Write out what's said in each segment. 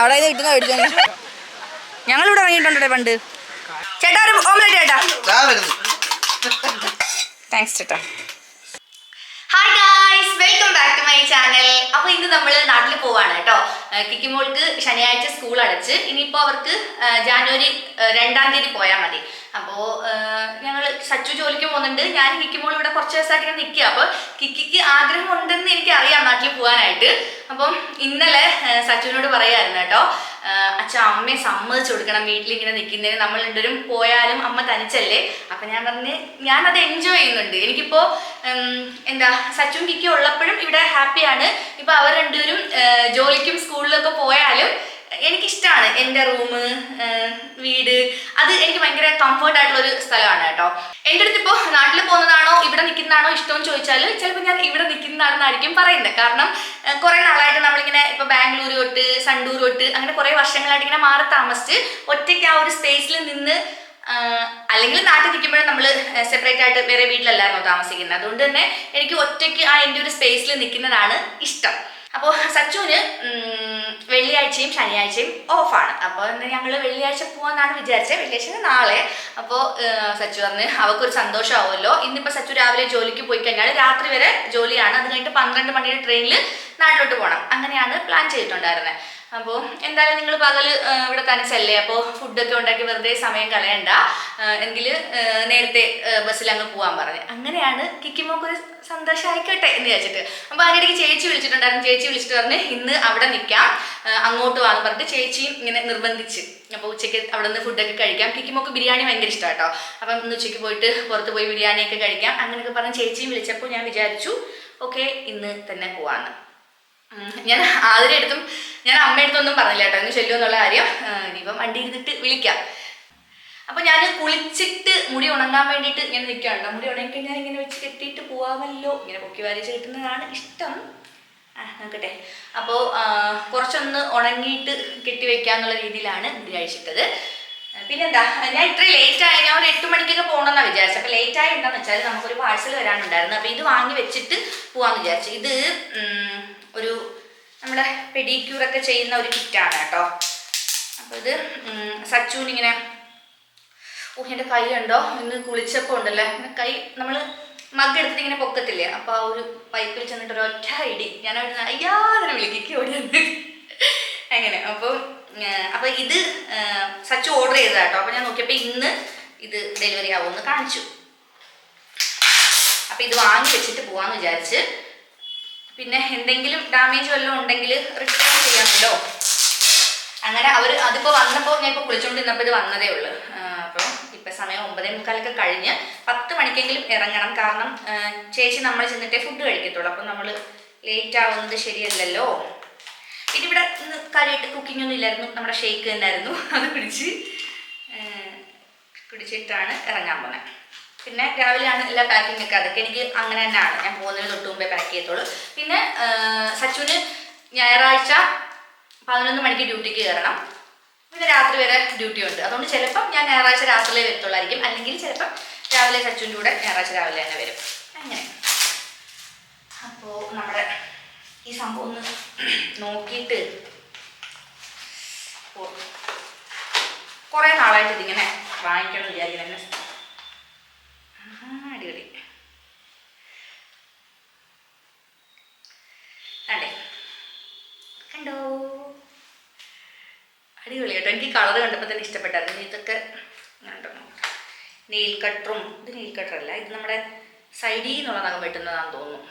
അവിടെ ഇത് കിട്ടുന്ന മേടിച്ചു ഞങ്ങളിവിടെ ഇറങ്ങിയിട്ടുണ്ടോ പണ്ട്? ചേട്ടാ ഒരു ഓംലെറ്റ് ചേട്ടാ. താങ്ക്സ് ചേട്ടാ. Hi guys welcome back to my channel അപ്പൊ ഇന്ന് നമ്മൾ നാട്ടിൽ പോവാണ് കേട്ടോ. കിക്കിമോൾക്ക് ശനിയാഴ്ച സ്കൂൾ അടച്ച്. ഇനിയിപ്പോ അവർക്ക് ജാനുവരി രണ്ടാം തീയതി പോയാൽ മതി. അപ്പോ ഞങ്ങൾ സച്ചു ജോലിക്ക് പോകുന്നുണ്ട്. ഞാൻ കിക്കുമ്പോൾ ഇവിടെ കുറച്ച് ദിവസമായിട്ട് നിൽക്കുക അപ്പോൾ കിക്കിക്ക് ആഗ്രഹം ഉണ്ടെന്ന് എനിക്ക് അറിയാം നാട്ടിൽ പോകാനായിട്ട് അപ്പം ഇന്നലെ സച്ചുവിനോട് പറയായിരുന്നു കേട്ടോ. അച്ഛൻ അമ്മയെ സമ്മതിച്ചു കൊടുക്കണം. വീട്ടിൽ ഇങ്ങനെ നിൽക്കുന്നതിന് നമ്മൾ രണ്ടുപേരും പോയാലും അമ്മ തനിച്ചല്ലേ? അപ്പൊ ഞാൻ പറഞ്ഞ് അത് എൻജോയ് ചെയ്യുന്നുണ്ട്. എനിക്കിപ്പോ എന്താ സച്ചും കിക്കി ഉള്ളപ്പോഴും ഇവിടെ ഹാപ്പിയാണ് ഇപ്പൊ അവർ രണ്ടുപേരും ജോലിക്കും സ്കൂളിലൊക്കെ പോയാലും എനിക്കിഷ്ടമാണ് എന്റെ റൂം വീട്. അത് എനിക്ക് ഭയങ്കര കംഫർട്ട് ആയിട്ടുള്ള ഒരു സ്ഥലമാണ് കേട്ടോ. എന്റെ അടുത്ത് ഇപ്പോൾ നാട്ടിൽ പോകുന്നതാണോ ഇവിടെ നിൽക്കുന്നതാണോ ഇഷ്ടം എന്ന് ചോദിച്ചാൽ ചിലപ്പോൾ ഞാൻ ഇവിടെ നിൽക്കുന്നതാണെന്നായിരിക്കും പറയുന്നത്. കാരണം കുറേ നാളായിട്ട് നമ്മളിങ്ങനെ ഇപ്പോൾ ബാംഗ്ലൂർ തൊട്ട് സണ്ടൂർ തൊട്ട് അങ്ങനെ കുറേ വർഷങ്ങളായിട്ട് ഇങ്ങനെ മാറി താമസിച്ച് ഒറ്റയ്ക്ക് ആ ഒരു സ്പേസിൽ നിന്ന് അല്ലെങ്കിൽ നാട്ടിൽ നിൽക്കുമ്പോഴും നമ്മൾ സെപ്പറേറ്റ് ആയിട്ട് വേറെ വീട്ടിലല്ലായിരുന്നു താമസിക്കുന്നത്. അതുകൊണ്ട് തന്നെ എനിക്ക് ഒറ്റയ്ക്ക് ആ എന്റെ ഒരു സ്പേസിൽ നിൽക്കുന്നതാണ് ഇഷ്ടം. അപ്പോൾ സച്ചുവിന് വെള്ളിയാഴ്ചയും ശനിയാഴ്ചയും ഓഫാണ്. അപ്പോൾ ഞങ്ങൾ വെള്ളിയാഴ്ച പോകാമെന്നാണ് വിചാരിച്ചത്. വെള്ളിയാഴ്ച നാളെ. അപ്പോൾ സച്ചു പറഞ്ഞ് അവൾക്കൊരു സന്തോഷമാവുമല്ലോ ഇന്നിപ്പോൾ സച്ചു രാവിലെ ജോലിക്ക് പോയി കഴിഞ്ഞാൽ രാത്രി വരെ ജോലിയാണ്. അത് കഴിഞ്ഞിട്ട് പന്ത്രണ്ട് മണിയുടെ ട്രെയിനിൽ നാട്ടിലോട്ട് പോകണം അങ്ങനെയാണ് പ്ലാൻ ചെയ്തിട്ടുണ്ടായിരുന്നത് അപ്പോൾ എന്തായാലും നിങ്ങൾ പകൽ ഇവിടെ തനിച്ചല്ലേ? അപ്പോൾ ഫുഡൊക്കെ ഉണ്ടാക്കി വെറുതെ സമയം കളയണ്ട. എങ്കിൽ നേരത്തെ ബസ്സിൽ അങ്ങ് പോകാൻ പറഞ്ഞു. അങ്ങനെയാണ് കിക്കിമോക്ക് ഒരു സന്തോഷം ആയിക്കോട്ടെ എന്ന് വിചാരിച്ചിട്ട്. അപ്പോൾ അതിനിടയ്ക്ക് ചേച്ചി വിളിച്ചിട്ടുണ്ടായിരുന്നു? ചേച്ചി വിളിച്ചിട്ട് പറഞ്ഞ് ഇന്ന് അവിടെ നിൽക്കാം. അങ്ങോട്ട് വാന്ന് പറഞ്ഞിട്ട് ചേച്ചിയും ഇങ്ങനെ നിർബന്ധിച്ച്. അപ്പോൾ ഉച്ചയ്ക്ക് അവിടെ നിന്ന് ഫുഡൊക്കെ കഴിക്കാം. കിക്കിമോക്ക് ബിരിയാണി ഭയങ്കര ഇഷ്ടമാണ് കേട്ടോ അപ്പം ഇന്ന് ഉച്ചയ്ക്ക് പോയിട്ട് പുറത്ത് പോയി ബിരിയാണിയൊക്കെ കഴിക്കാം. അങ്ങനെയൊക്കെ പറഞ്ഞ് ചേച്ചിയും വിളിച്ചപ്പോൾ ഞാൻ വിചാരിച്ചു ഓക്കെ ഇന്ന് തന്നെ പോവാന്ന്. ഞാൻ ആതിരെ അടുത്തും ഞാൻ അമ്മയടുത്തൊന്നും പറഞ്ഞില്ല കേട്ടോ. ഇന്ന് ചെല്ലുമോ എന്നുള്ള കാര്യം. ഇനിയിപ്പം വണ്ടി ഇരുന്നിട്ട് വിളിക്കാം. അപ്പൊ ഞാൻ കുളിച്ചിട്ട് മുടി ഉണങ്ങാൻ വേണ്ടിയിട്ട് ഞാൻ നിൽക്കുകയാണ് മുടി ഉണങ്ങി ഞാൻ ഇങ്ങനെ വെച്ച് കെട്ടിയിട്ട് പോവാമല്ലോ. ഇങ്ങനെ പൊക്കി വാരിച്ച് കിട്ടുന്നതാണ് ഇഷ്ടം. നോക്കട്ടെ. അപ്പോൾ കുറച്ചൊന്ന് ഉണങ്ങിയിട്ട് കെട്ടി വെക്കാന്നുള്ള രീതിയിലാണ് മുടി അഴിച്ചിട്ടത് പിന്നെന്താ ഞാൻ ഇത്ര ലേറ്റ് ആയി. ഞാൻ ഒരു എട്ട് മണിക്കൊക്കെ പോകണമെന്നാണ് വിചാരിച്ചത്. അപ്പോൾ ലേറ്റ് ആയി എന്താണെന്ന് വെച്ചാൽ നമുക്കൊരു പാഴ്സൽ വരാനുണ്ടായിരുന്നു. അപ്പോൾ ഇത് വാങ്ങി വെച്ചിട്ട് പോകാമെന്ന് വിചാരിച്ചു. ഇത് ഒരു നമ്മുടെ പെഡിക്യൂറൊക്കെ ചെയ്യുന്ന ഒരു കിറ്റാണ് കേട്ടോ. അപ്പോൾ ഇത് സച്ചൂൻ ഇങ്ങനെ എന്റെ കൈ ഉണ്ടോ ഇന്ന് കുളിച്ചപ്പോൾ ഉണ്ടല്ലേ? കൈ നമ്മൾ മഗ് എടുത്തിട്ട് ഇങ്ങനെ പൊക്കത്തില്ലേ? അപ്പോൾ ആ ഒരു പൈപ്പിൽ ചെന്നിട്ട് ഒരു ഒറ്റ ഇടി. ഞാൻ അവിടെ നിന്ന് അയ്യാതിനെ വിളിക്കിക്ക് ഓടിയത് അങ്ങനെ അപ്പോൾ അപ്പോൾ ഇത് സച്ച് ഓർഡർ ചെയ്തതാ കേട്ടോ. അപ്പോൾ ഞാൻ നോക്കിയപ്പോൾ ഇന്ന് ഇത് ഡെലിവറി ആവുമെന്ന് കാണിച്ചു. അപ്പോൾ ഇത് വാങ്ങി വെച്ചിട്ട് പോവാന്ന് വിചാരിച്ച് പിന്നെ എന്തെങ്കിലും ഡാമേജ് വല്ലതും ഉണ്ടെങ്കിൽ റിട്ടേൺ ചെയ്യാമല്ലോ അങ്ങനെ അവർ അതിപ്പോൾ വന്നപ്പോൾ ഞാൻ ഇപ്പോൾ കുളിച്ചുകൊണ്ടിരുന്നപ്പോൾ ഇത് വന്നതേ ഉള്ളൂ. അപ്പോൾ ഇപ്പം സമയം ഒമ്പതേ മുക്കാലൊക്കെ കഴിഞ്ഞ് പത്ത് മണിക്കെങ്കിലും ഇറങ്ങണം. കാരണം ചേച്ചി നമ്മൾ ചെന്നിട്ടേ ഫുഡ് കഴിക്കത്തുള്ളൂ. അപ്പം നമ്മൾ ലേറ്റ് ആവുന്നത് ശരിയല്ലല്ലോ. പിന്നെ ഇവിടെ ഇന്ന് കാര്യമായിട്ട് കുക്കിംഗ് ഒന്നും ഇല്ലായിരുന്നു. നമ്മുടെ ഷേക്ക് തന്നെയായിരുന്നു അത് പിടിച്ച് പിടിച്ചിട്ടാണ് ഇറങ്ങാൻ പോകുന്നത് പിന്നെ രാവിലെയാണ് എല്ലാ പാക്കിംഗ് ഒക്കെ. അതൊക്കെ എനിക്ക് അങ്ങനെ തന്നെയാണ്. ഞാൻ പോകുന്നതിന് തൊട്ട് മുമ്പേ പാക്ക് ചെയ്യത്തുള്ളൂ. പിന്നെ സച്ചുവിന് ഞായറാഴ്ച പതിനൊന്ന് മണിക്ക് ഡ്യൂട്ടിക്ക് കയറണം. പിന്നെ രാത്രി വരെ ഡ്യൂട്ടി ഉണ്ട്. അതുകൊണ്ട് ചിലപ്പം ഞാൻ ഞായറാഴ്ച രാത്രിയിലേ വരത്തുള്ളായിരിക്കും. അല്ലെങ്കിൽ ചിലപ്പം രാവിലെ സച്ചുവിന്റെ കൂടെ ഞായറാഴ്ച രാവിലെ തന്നെ വരും. അങ്ങനെ. അപ്പോൾ നമ്മുടെ ഈ സംഭവം ഒന്ന് നോക്കിയിട്ട് കുറേ നാളായിട്ട് ഇതിങ്ങനെ വാങ്ങിക്കണം വിചാരിക്കുന്നത് അടിപൊളി കണ്ടേ? കണ്ടോ? അടിപൊളി കേട്ടോ. എനിക്ക് കളർ കണ്ടപ്പോൾ തന്നെ ഇഷ്ടപ്പെട്ടായിരുന്നു. ഇതൊക്കെ കണ്ടോ? നെയിൽ കട്ടറും. ഇത് നെയിൽ കട്ടറല്ല. ഇത് നമ്മുടെ സൈഡിൽ നിന്നുള്ള നഖം വെട്ടുന്നതാണെന്ന് തോന്നുന്നു.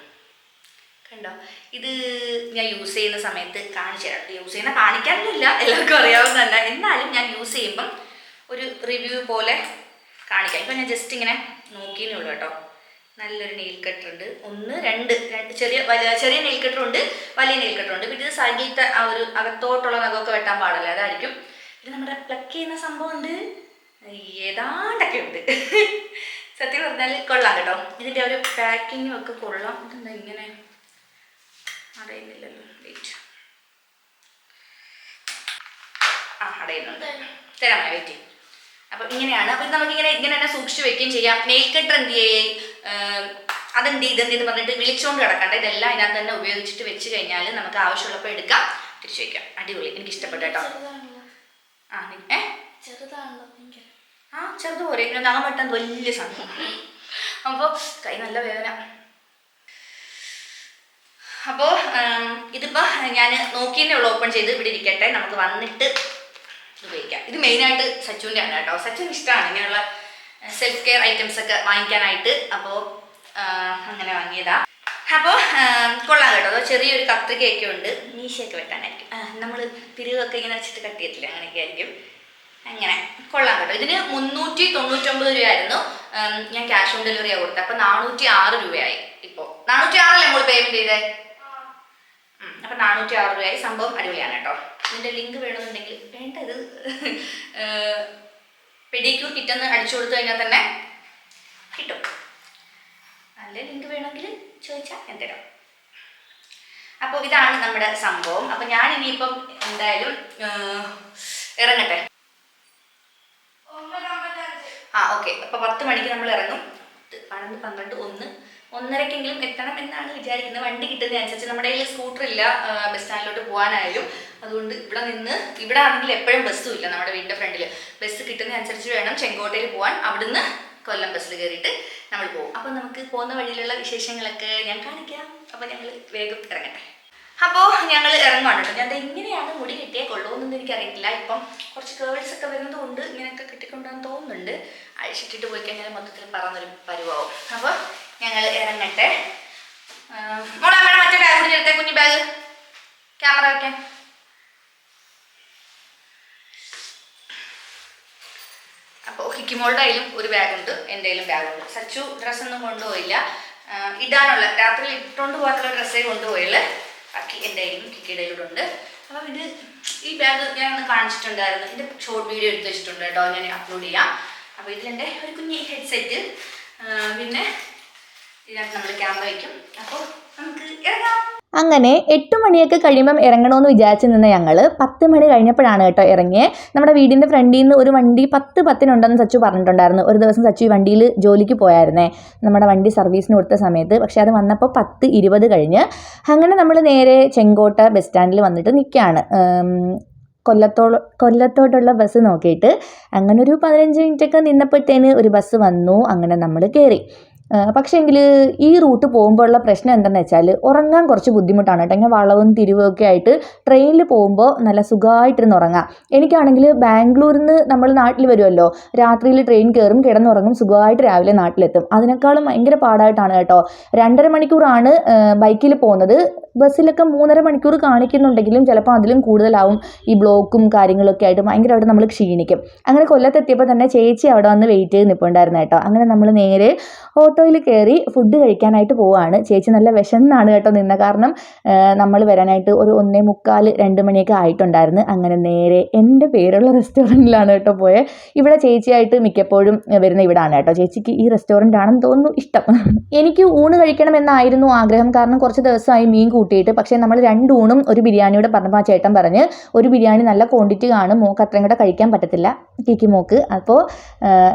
കണ്ടോ? ഇത് ഞാൻ യൂസ് ചെയ്യുന്ന സമയത്ത് കാണിച്ചു തരാം. യൂസ് ചെയ്യുന്ന കാണിക്കാനൊന്നുമില്ല. എല്ലാവർക്കും അറിയാവുന്നതല്ല. എന്നാലും ഞാൻ യൂസ് ചെയ്യുമ്പം ഒരു റിവ്യൂ പോലെ കാണിക്കാം. ഇപ്പം ഞാൻ ജസ്റ്റ് ഇങ്ങനെ നോക്കിയെന്നേ ഉള്ളൂ കേട്ടോ. നല്ലൊരു നെയിൽ കട്ടർ ഉണ്ട്. ഒന്ന് രണ്ട് രണ്ട് ചെറിയ വലിയ ചെറിയ നെയിൽ കട്ടർ ഉണ്ട് വലിയ നെയിൽ കട്ടർ ഉണ്ട്. പിന്നെ ഇത് സൈഡിലത്തെ ആ ഒരു അകത്തോട്ടുള്ള നഖമൊക്കെ വെട്ടാൻ പാടില്ല അതായിരിക്കും. പിന്നെ നമ്മുടെ പ്ലക്ക് ചെയ്യുന്ന സംഭവം ഉണ്ട്. ഏതാണ്ടൊക്കെ ഉണ്ട്. സത്യം പറഞ്ഞാൽ കൊള്ളാം കേട്ടോ. ഇതിന്റെ ഒരു പാക്കിങ്ങും ഒക്കെ കൊള്ളാം. ഇതെന്താ ഇങ്ങനെ? അറിയുന്നില്ലല്ലോ. വെയിറ്റ് ആ അടയുന്നുണ്ട്. തരാമേ വെയിറ്റ് അപ്പം ഇങ്ങനെയാണ്. അപ്പം നമുക്ക് ഇങ്ങനെ ഇങ്ങനെ തന്നെ സൂക്ഷിച്ചു വെക്കുകയും ചെയ്യാം. മേൽക്കെട്ട് എന്ത് ചെയ്യേ അതെന്ത് ഇതെന്ത് എന്ന് പറഞ്ഞിട്ട് വിളിച്ചുകൊണ്ട് കിടക്കണ്ട ഇതെല്ലാം ഇതിനകത്ത് തന്നെ ഉപയോഗിച്ചിട്ട് വെച്ച് കഴിഞ്ഞാൽ നമുക്ക് ആവശ്യമുള്ളപ്പോൾ എടുക്കാം. തിരിച്ചു വയ്ക്കാം അടിപൊളി. എനിക്ക് ഇഷ്ടപ്പെട്ടു കേട്ടോ. ആ ഏ? ആ ചെറുത് പോരെ. നഖം വെട്ടാൻ വലിയ സംഭവം അപ്പോൾ കൈ നല്ല വേദന. അപ്പോൾ ഇതിപ്പോൾ ഞാൻ നോക്കിയേ ഉള്ളൂ ഓപ്പൺ ചെയ്ത്. ഇവിടെ ഇരിക്കട്ടെ. നമുക്ക് വന്നിട്ട് ഉപയോഗിക്കാം. ഇത് മെയിനായിട്ട് സച്ചുവിന്റെ ആണ് കേട്ടോ. സച്ചുൻ ഇഷ്ടമാണ് ഇങ്ങനെയുള്ള സെൽഫ് കെയർ ഐറ്റംസ് ഒക്കെ വാങ്ങിക്കാനായിട്ട്. അപ്പോൾ അങ്ങനെ വാങ്ങിയതാ. അപ്പോൾ കൊള്ളാം കേട്ടോ. അതോ ചെറിയൊരു കത്രികയൊക്കെ ഉണ്ട്. മീശയൊക്കെ വെട്ടാനായിരിക്കും. നമ്മൾ പിരിവൊക്കെ ഇങ്ങനെ വെച്ചിട്ട് കട്ട് ചെയ്യത്തില്ല? അങ്ങനെയൊക്കെ ആയിരിക്കും. അങ്ങനെ കൊള്ളാം കേട്ടോ. ഇതിന് മുന്നൂറ്റി തൊണ്ണൂറ്റൊമ്പത് രൂപയായിരുന്നു. ഞാൻ ക്യാഷ് ഓൺ ഡെലിവറി കൊടുത്തത്. അപ്പം നാനൂറ്റി ആറ് രൂപയായി ഇപ്പോൾ നാനൂറ്റി ആറല്ലേ നമ്മൾ പേയ്മെന്റ് ചെയ്തേ അപ്പൊ നാനൂറ്റി ആറ് രൂപയായി. സംഭവം അടിപൊളിയാണ് കേട്ടോ. ഇതിന്റെ ലിങ്ക് വേണമെന്നുണ്ടെങ്കിൽ വേണ്ട ഇത് പെഡിക്യൂർ കിറ്റെന്ന് അടിച്ചു കൊടുത്തു കഴിഞ്ഞാൽ തന്നെ കിട്ടും. നല്ല ലിങ്ക് വേണമെങ്കിൽ ചോദിച്ചാൽ ഞാൻ തരാം. അപ്പോൾ ഇതാണ് നമ്മുടെ സംഭവം. അപ്പോൾ ഞാൻ ഇനിയിപ്പം എന്തായാലും ഇറങ്ങട്ടെ? ആ ഓക്കെ അപ്പോൾ പത്ത് മണിക്ക് നമ്മൾ ഇറങ്ങും. പതിനൊന്ന് പന്ത്രണ്ട് ഒന്ന്. ഒന്നരക്കെങ്കിലും എത്തണം എന്നാണ് വിചാരിക്കുന്നത്. വണ്ടി കിട്ടുന്നതനുസരിച്ച് നമ്മുടെ കയ്യിൽ സ്കൂട്ടർ ഇല്ല ബസ് സ്റ്റാൻഡിലോട്ട് പോകാനായാലും അതുകൊണ്ട് ഇവിടെ നിന്ന് ഇവിടെ ആണെങ്കിൽ എപ്പോഴും ബസ്സും ഇല്ല നമ്മുടെ വീടിന്റെ ഫ്രണ്ടിൽ ബസ് കിട്ടുന്ന അനുസരിച്ച് വേണം ചെങ്കോട്ടയിൽ പോകാൻ അവിടുന്ന് കൊല്ലം ബസ്സിൽ കയറിയിട്ട് നമ്മൾ പോകും. അപ്പോൾ നമുക്ക് പോകുന്ന വഴിയിലുള്ള വിശേഷങ്ങളൊക്കെ ഞാൻ കാണിക്കാം. അപ്പോൾ ഞങ്ങൾ വേഗം ഇറങ്ങട്ടെ. അപ്പോൾ ഞങ്ങൾ ഇറങ്ങുവാണ് കേട്ടോ. ഞാൻ എങ്ങനെയാണ് മുടി കിട്ടിയേ കൊള്ളുമെന്നൊന്നും എനിക്കറിയില്ല ഇപ്പം കുറച്ച് കേൾസ് ഒക്കെ വരുന്നത് കൊണ്ട് ഇങ്ങനെയൊക്കെ കിട്ടിക്കൊണ്ടാന്ന് തോന്നുന്നുണ്ട്. അഴിച്ചിട്ടിട്ട് പോയി കഴിഞ്ഞാൽ മൊത്തത്തിൽ പറന്നൊരു പരുവാവും. അപ്പോൾ ഞങ്ങൾ ഇറങ്ങട്ടെ. മോളെ അമ്മയുടെ മറ്റേ ബാഗ് കൂടി കുഞ്ഞു ബാഗ് ക്യാമറ വയ്ക്കാൻ അപ്പോൾ ഹിക്കിമോളുടെ കയ്യിലും ഒരു ബാഗുണ്ട് എന്റെ കയ്യിലും ബാഗുണ്ട് സച്ചു ഡ്രസ്സൊന്നും കൊണ്ടുപോയില്ല. ഇടാനുള്ള രാത്രി ഇട്ടുകൊണ്ട് പോകാത്തുള്ള ഡ്രസ്സേ കൊണ്ടുപോയുള്ളു. ബാക്കി എന്റെ കയ്യിലും കിക്കിയുടെ കയ്യിലുണ്ട് അപ്പം ഇത് ഈ ബാഗ് ഞാൻ ഒന്ന് കാണിച്ചിട്ടുണ്ടായിരുന്നു. ഇതിന്റെ ഷോർട്ട് വീഡിയോ എടുത്ത് വെച്ചിട്ടുണ്ട് കേട്ടോ. ഞാൻ അപ്ലോഡ് ചെയ്യാം. അപ്പോൾ ഇതിലെന്റെ ഒരു കുഞ്ഞി ഹെഡ്സെറ്റ് പിന്നെ നമ്മൾ ക്യാമറ അപ്പോൾ നമുക്ക് അങ്ങനെ എട്ട് മണിയൊക്കെ കഴിയുമ്പം ഇറങ്ങണമെന്ന് വിചാരിച്ചു നിന്ന ഞങ്ങൾ പത്ത് മണി കഴിഞ്ഞപ്പോഴാണ് കേട്ടോ ഇറങ്ങിയത് നമ്മുടെ വീടിന്റെ ഫ്രണ്ടിൽ നിന്ന് ഒരു വണ്ടി പത്ത് പത്തിനുണ്ടെന്ന് സച്ചു പറഞ്ഞിട്ടുണ്ടായിരുന്നു. ഒരു ദിവസം സച്ചു ഈ വണ്ടിയിൽ ജോലിക്ക് പോയായിരുന്നേ. നമ്മുടെ വണ്ടി സർവീസിന് കൊടുത്ത സമയത്ത്. പക്ഷേ അത് വന്നപ്പോൾ പത്ത് ഇരുപത് കഴിഞ്ഞ് അങ്ങനെ നമ്മൾ നേരെ ചെങ്കോട്ട ബസ് സ്റ്റാൻഡിൽ വന്നിട്ട് നിൽക്കുകയാണ് കൊല്ലത്തോ കൊല്ലത്തോട്ടുള്ള ബസ് നോക്കിയിട്ട് അങ്ങനെ ഒരു പതിനഞ്ച് മിനിറ്റൊക്കെ നിന്നപ്പോഴത്തേന് ഒരു ബസ് വന്നു. അങ്ങനെ നമ്മൾ കയറി പക്ഷേങ്കിൽ ഈ റൂട്ട് പോകുമ്പോൾ ഉള്ള പ്രശ്നം എന്താണെന്ന് വെച്ചാൽ ഉറങ്ങാൻ കുറച്ച് ബുദ്ധിമുട്ടാണ് കേട്ടോ. ഇങ്ങനെ വളവും തിരിവൊക്കെ ആയിട്ട് ട്രെയിനിൽ പോകുമ്പോൾ നല്ല സുഖമായിട്ടിരുന്ന് ഉറങ്ങാം. എനിക്കാണെങ്കിൽ ബാംഗ്ലൂരിൽ നിന്ന് നമ്മൾ നാട്ടിൽ വരുമല്ലോ രാത്രിയിൽ ട്രെയിൻ കയറും കിടന്നുറങ്ങും സുഖമായിട്ട് രാവിലെ നാട്ടിലെത്തും. അതിനേക്കാളും ഭയങ്കര പാടായിട്ടാണ് കേട്ടോ. രണ്ടര മണിക്കൂറാണ് ബൈക്കിൽ പോകുന്നത്. ബസ്സിലൊക്കെ മൂന്നര മണിക്കൂർ കാണിക്കുന്നുണ്ടെങ്കിലും ചിലപ്പോൾ അതിലും കൂടുതലാവും ഈ ബ്ലോക്കും കാര്യങ്ങളൊക്കെ ആയിട്ട് ഭയങ്കരമായിട്ട് നമ്മൾ ക്ഷീണിക്കും. അങ്ങനെ കൊല്ലത്തെത്തിയപ്പോൾ തന്നെ ചേച്ചി അവിടെ വന്ന് വെയിറ്റ് ചെയ്ത് നിൽപ്പുണ്ടായിരുന്നു കേട്ടോ. അങ്ങനെ നമ്മൾ നേരെ ഓട്ടോയിൽ കയറി ഫുഡ് കഴിക്കാനായിട്ട് പോവാണ്. ചേച്ചി നല്ല വിശന്നാണ് കേട്ടോ നിന്ന കാരണം നമ്മൾ വരാനായിട്ട് ഒരു ഒന്നേ മുക്കാൽ രണ്ട് മണിയൊക്കെ ആയിട്ടുണ്ടായിരുന്നു. അങ്ങനെ നേരെ എന്റെ പേരുള്ള റെസ്റ്റോറന്റിലാണ് കേട്ടോ പോയത് ഇവിടെ ചേച്ചിയായിട്ട് മിക്കപ്പോഴും വരുന്ന ഇവിടാണ് കേട്ടോ. ചേച്ചിക്ക് ഈ റെസ്റ്റോറന്റ് ആണെന്ന് തോന്നുന്നു ഇഷ്ടം. എനിക്ക് ഊണ് കഴിക്കണം എന്നായിരുന്നു ആഗ്രഹം. കാരണം കുറച്ച് ദിവസമായി മീൻ കൂട്ടിയിട്ട്. പക്ഷേ നമ്മൾ രണ്ട് ഊണും ഒരു ബിരിയാണിയോടെ പറഞ്ഞപ്പോൾ ചേട്ടൻ പറഞ്ഞ് ഒരു ബിരിയാണി നല്ല ക്വാണ്ടിറ്റി കാണും. മോക്ക് അത്രയും കൂടെ കഴിക്കാൻ പറ്റത്തില്ല. കിക്കി മോക്ക്. അപ്പോൾ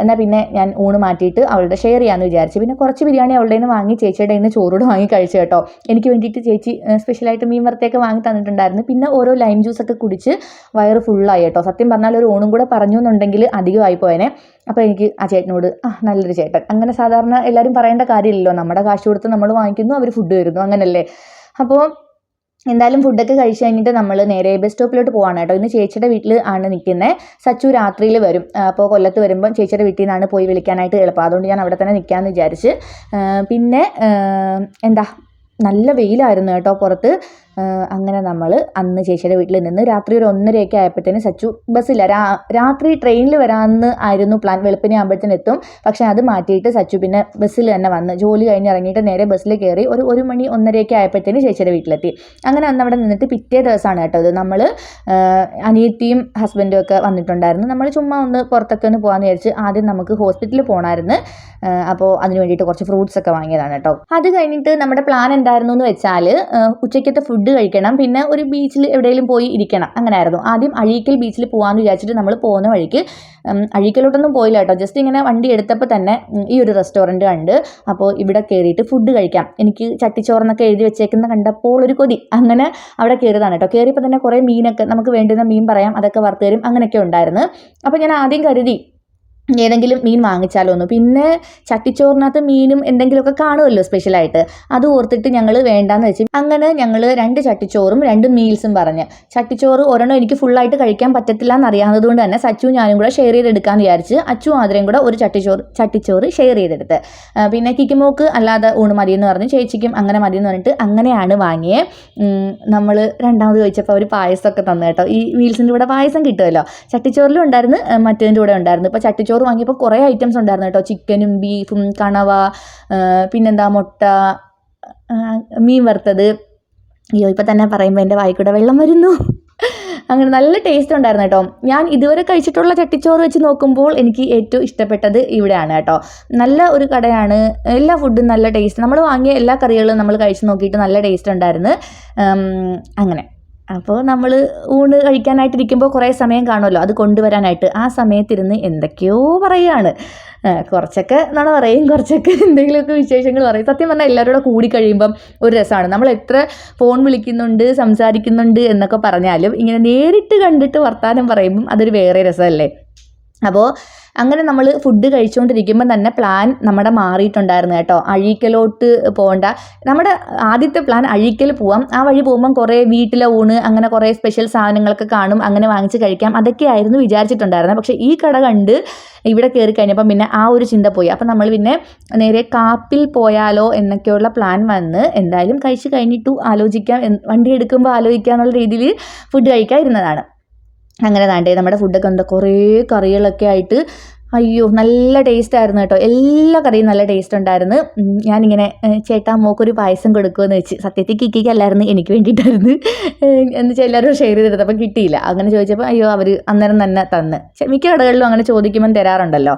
എന്നാൽ പിന്നെ ഞാൻ ഊണ് മാറ്റിയിട്ട് അവളുടെ ഷെയർ ചെയ്യാമെന്ന് വിചാരിച്ചു. പിന്നെ കുറച്ച് ബിരിയാണി അവളുടെ നിന്ന് വാങ്ങി ചേച്ചിയുടെ നിന്ന് ചോറോട് വാങ്ങി കഴിച്ചു കേട്ടോ. എനിക്ക് വേണ്ടിയിട്ട് ചേച്ചി സ്പെഷ്യലായിട്ട് മീൻ വറുത്തൊക്കെ വാങ്ങി തന്നിട്ടുണ്ടായിരുന്നു. പിന്നെ ഓരോ ലൈം ജ്യൂസൊക്കെ കുടിച്ച് വയറ് ഫുള്ളായി കേട്ടോ. സത്യം പറഞ്ഞാൽ ഒരു ഓണും കൂടെ പറഞ്ഞു എന്നുണ്ടെങ്കിൽ അധികമായി പോയനെ. അപ്പോൾ എനിക്ക് ആ ചേട്ടനോട് ആ നല്ലൊരു ചേട്ടൻ. അങ്ങനെ സാധാരണ എല്ലാവരും പറയേണ്ട കാര്യമില്ലല്ലോ. നമ്മുടെ കാശ് കൊടുത്ത് നമ്മൾ വാങ്ങിക്കുന്നു അവർ ഫുഡ് തരുന്നു. അങ്ങനല്ലേ? അപ്പോൾ എന്തായാലും ഫുഡൊക്കെ കഴിച്ച് കഴിഞ്ഞിട്ട് നമ്മൾ നേരെ ബസ് സ്റ്റോപ്പിലോട്ട് പോവാണ് കേട്ടോ. ഇന്ന് ചേച്ചിയുടെ വീട്ടിൽ ആണ് നിൽക്കുന്നത് സച്ചു രാത്രിയിൽ വരും. അപ്പോൾ കൊല്ലത്ത് വരുമ്പോൾ ചേച്ചിയുടെ വീട്ടിൽ നിന്നാണ് പോയി വിളിക്കാനായിട്ട് എളുപ്പം. അതുകൊണ്ട് ഞാൻ അവിടെ തന്നെ നിൽക്കാമെന്ന് വിചാരിച്ച്. പിന്നെ എന്താ നല്ല വെയിലായിരുന്നു കേട്ടോ പുറത്ത്. അങ്ങനെ നമ്മൾ അന്ന് ചേച്ചിയുടെ വീട്ടിൽ നിന്ന് രാത്രി ഒരു ഒന്നരയൊക്കെ ആയപ്പോഴത്തേന് സച്ചു ബസ്സില്ല. രാ രാത്രി ട്രെയിനിൽ വരാമെന്ന് ആയിരുന്നു പ്ലാൻ. വെളുപ്പിനെ ആകുമ്പോഴത്തേന് എത്തും. പക്ഷേ അത് മാറ്റിയിട്ട് സച്ചു പിന്നെ ബസ്സിൽ തന്നെ വന്ന് ജോലി കഴിഞ്ഞ് ഇറങ്ങിയിട്ട് നേരെ ബസ്സിൽ കയറി ഒരു ഒരു മണി ഒന്നരയൊക്കെ ആയപ്പോഴത്തേന് ചേച്ചിയുടെ വീട്ടിലെത്തി. അങ്ങനെ അന്ന് അവിടെ നിന്നിട്ട് പിറ്റേ ദിവസമാണ് കേട്ടോ ഇത്. നമ്മൾ അനിയത്തിയും ഹസ്ബൻഡും ഒക്കെ വന്നിട്ടുണ്ടായിരുന്നു. നമ്മൾ ചുമ്മാ ഒന്ന് പുറത്തൊക്കെ ഒന്ന് പോകാമെന്ന് വിചാരിച്ച് ആദ്യം നമുക്ക് ഹോസ്പിറ്റലിൽ പോകണമായിരുന്നു അപ്പോൾ അതിന് വേണ്ടിയിട്ട് കുറച്ച് ഫ്രൂട്ട്സ് ഒക്കെ വാങ്ങിയതാണ് കേട്ടോ. അത് കഴിഞ്ഞിട്ട് നമ്മുടെ പ്ലാൻ എന്തായിരുന്നു എന്ന് വെച്ചാൽ ഉച്ചയ്ക്കത്തെ ഫുഡ് ഫുഡ് കഴിക്കണം. പിന്നെ ഒരു ബീച്ചിൽ എവിടെയെങ്കിലും പോയി ഇരിക്കണം. അങ്ങനെ ആയിരുന്നു ആദ്യം അഴീക്കൽ ബീച്ചിൽ പോകാമെന്ന് വിചാരിച്ചിട്ട് നമ്മൾ പോകുന്ന വഴിക്ക് അഴീക്കലോട്ടൊന്നും പോയില്ല കേട്ടോ. ജസ്റ്റ് ഇങ്ങനെ വണ്ടി എടുത്തപ്പോൾ തന്നെ ഈ ഒരു റെസ്റ്റോറന്റ് കണ്ട് അപ്പോൾ ഇവിടെ കയറിയിട്ട് ഫുഡ് കഴിക്കാം. എനിക്ക് ചട്ടിച്ചോറെന്നൊക്കെ എഴുതി വെച്ചേക്കുന്ന കണ്ടപ്പോൾ ഒരു കൊതി. അങ്ങനെ അവിടെ കയറിയതാണ് കേട്ടോ. കയറിയപ്പോൾ തന്നെ കുറേ മീനൊക്കെ നമുക്ക് വേണ്ടുന്ന മീൻ പറയാം അതൊക്കെ വറുത്ത് തരും അങ്ങനെയൊക്കെ ഉണ്ടായിരുന്നു. അപ്പോൾ ഞാൻ ആദ്യം കരുതി ഏതെങ്കിലും മീൻ വാങ്ങിച്ചാലോ എന്ന്. പിന്നെ ചട്ടിച്ചോറിനകത്ത് മീനും എന്തെങ്കിലുമൊക്കെ കാണുമല്ലോ സ്പെഷ്യലായിട്ട്. അത് ഓർത്തിട്ട് ഞങ്ങൾ വേണ്ടാന്ന് വെച്ച് അങ്ങനെ ഞങ്ങൾ രണ്ട് ചട്ടിച്ചോറും രണ്ട് മീൽസും പറഞ്ഞ്. ചട്ടിച്ചോറ് ഒരെണ്ണം എനിക്ക് ഫുള്ളായിട്ട് കഴിക്കാൻ പറ്റത്തില്ല എന്നറിയാവുന്നത് കൊണ്ട് തന്നെ സച്ചു ഞാനും കൂടെ ഷെയർ ചെയ്തെടുക്കാമെന്ന് വിചാരിച്ച് അച്ചു ആതിരയും കൂടെ ഒരു ചട്ടിച്ചോറ് ചട്ടിച്ചോറ് ഷെയർ ചെയ്തെടുത്ത്. പിന്നെ കിക്കിമോക്ക് അല്ലാതെ ഊണ് മതി എന്ന് പറഞ്ഞു ചേച്ചിക്കും അങ്ങനെ മതി എന്ന് പറഞ്ഞിട്ട് അങ്ങനെയാണ് വാങ്ങിയത് നമ്മൾ രണ്ടാമത് ചോദിച്ചപ്പോൾ അവർ പായസമൊക്കെ തന്നു കേട്ടോ. ഈ മീൽസിന്റെ കൂടെ പായസം കിട്ടുമല്ലോ. ചട്ടിച്ചോറിലും ഉണ്ടായിരുന്നു മറ്റേതിന്റെ കൂടെ ഉണ്ടായിരുന്നു. ഇപ്പോൾ ചട്ടിച്ചോറ് വാങ്ങിയപ്പോൾ കുറേ ഐറ്റംസ് ഉണ്ടായിരുന്നു കേട്ടോ. ചിക്കനും ബീഫും കണവ പിന്നെന്താ മുട്ട മീൻ വറുത്തത്. അയ്യോ ഇപ്പം തന്നെ പറയുമ്പോൾ എന്റെ വായിക്കൂടെ വെള്ളം വരുന്നു. അങ്ങനെ നല്ല ടേസ്റ്റ് ഉണ്ടായിരുന്നു കേട്ടോ. ഞാൻ ഇതുവരെ കഴിച്ചിട്ടുള്ള ചട്ടിച്ചോറ് വെച്ച് നോക്കുമ്പോൾ എനിക്ക് ഏറ്റവും ഇഷ്ടപ്പെട്ടത് ഇവിടെയാണ് കേട്ടോ. നല്ല ഒരു കടയാണ്. എല്ലാ ഫുഡും നല്ല ടേസ്റ്റ് നമ്മൾ വാങ്ങിയ എല്ലാ കറികളും നമ്മൾ കഴിച്ച് നോക്കിയിട്ട് നല്ല ടേസ്റ്റ് ഉണ്ടായിരുന്നു. അങ്ങനെ. അപ്പോൾ നമ്മൾ ഊണ് കഴിക്കാനായിട്ടിരിക്കുമ്പോൾ കുറേ സമയം കാണുമല്ലോ അത് കൊണ്ടുവരാനായിട്ട്. ആ സമയത്തിരുന്ന് എന്തൊക്കെയോ പറയുകയാണ് കുറച്ചൊക്കെ നുണ പറയും കുറച്ചൊക്കെ എന്തെങ്കിലുമൊക്കെ വിശേഷങ്ങൾ പറയും. സത്യം പറഞ്ഞാൽ എല്ലാവരും കൂടെ കൂടി കഴിയുമ്പം ഒരു രസമാണ്. നമ്മൾ എത്ര ഫോൺ വിളിക്കുന്നുണ്ട് സംസാരിക്കുന്നുണ്ട് എന്നൊക്കെ പറഞ്ഞാലും ഇങ്ങനെ നേരിട്ട് കണ്ടിട്ട് വർത്തമാനം പറയുമ്പം അതൊരു വേറെ രസമല്ലേ? അപ്പോൾ അങ്ങനെ നമ്മൾ ഫുഡ് കഴിച്ചുകൊണ്ടിരിക്കുമ്പോൾ തന്നെ പ്ലാൻ നമ്മുടെ മാറിയിട്ടുണ്ടായിരുന്നു കേട്ടോ. അഴീക്കലോട്ട് പോകണ്ട നമ്മുടെ ആദ്യത്തെ പ്ലാൻ അഴീക്കൽ പോവാം. ആ വഴി പോകുമ്പം കുറേ വീട്ടിലെ ഊണ് അങ്ങനെ കുറേ സ്പെഷ്യൽ സാധനങ്ങളൊക്കെ കാണും അങ്ങനെ വാങ്ങിച്ച് കഴിക്കാം. അതൊക്കെയായിരുന്നു വിചാരിച്ചിട്ടുണ്ടായിരുന്നത് പക്ഷേ ഈ കട കണ്ട് ഇവിടെ കയറി കഴിഞ്ഞപ്പം പിന്നെ ആ ഒരു ചിന്ത പോയി. അപ്പം നമ്മൾ പിന്നെ നേരെ കാപ്പിൽ പോയാലോ എന്നൊക്കെയുള്ള പ്ലാൻ വന്ന് എന്തായാലും കഴിച്ച് കഴിഞ്ഞിട്ടു ആലോചിക്കാം. വണ്ടി എടുക്കുമ്പോൾ ആലോചിക്കാം എന്നുള്ള രീതിയിൽ ഫുഡ് കഴിക്കാൻ ഇരുന്നതാണ് അങ്ങനെ താണ്ടേ നമ്മുടെ ഫുഡൊക്കെ എന്താ കുറേ കറികളൊക്കെ ആയിട്ട് അയ്യോ നല്ല ടേസ്റ്റ് ആയിരുന്നു കേട്ടോ. എല്ലാ കറിയും നല്ല ടേസ്റ്റ് ഉണ്ടായിരുന്നു. ഞാനിങ്ങനെ ചേട്ടാ മോക്കൊരു പായസം കൊടുക്കുമെന്ന് വെച്ച് സത്യത്തിൽ കിക്കിക്ക് അല്ലായിരുന്നു എനിക്ക് വേണ്ടിയിട്ടായിരുന്നു. എന്ന് വെച്ചാൽ എല്ലാവരും ഷെയർ ചെയ്തിരുന്നത് അപ്പം കിട്ടിയില്ല. അങ്ങനെ ചോദിച്ചപ്പോൾ അയ്യോ അവർ അന്നേരം തന്നെ തന്ന്. മിക്ക കടകളിലും അങ്ങനെ ചോദിക്കുമ്പം തരാറുണ്ടല്ലോ.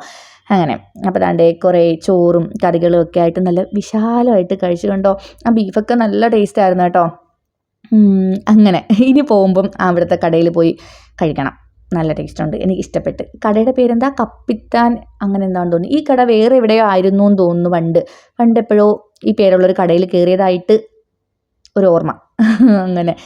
അങ്ങനെ. അപ്പോൾ താണ്ടേ കുറേ ചോറും കറികളും ഒക്കെ ആയിട്ട് നല്ല വിശാലമായിട്ട് കഴിച്ചു കണ്ടോ ആ ബീഫൊക്കെ നല്ല ടേസ്റ്റ് ആയിരുന്നു കേട്ടോ. അങ്ങനെ. ഇനി പോകുമ്പം അവിടുത്തെ കടയിൽ പോയി കഴിക്കണം. നല്ല ടേസ്റ്റ് ഉണ്ട്. എനിക്ക് ഇഷ്ടപ്പെട്ട്. കടയുടെ പേരെന്താ? കപ്പിത്താൻ അങ്ങനെ എന്താണെന്ന് തോന്നുന്നു. ഈ കട വേറെ എവിടെയോ ആയിരുന്നു എന്ന് തോന്നുന്നു പണ്ട്. പണ്ട് എപ്പോഴോ ഈ പേരുള്ളൊരു കടയിൽ കയറിയതായിട്ട് ഒരു ഓർമ്മ. അങ്ങനെ.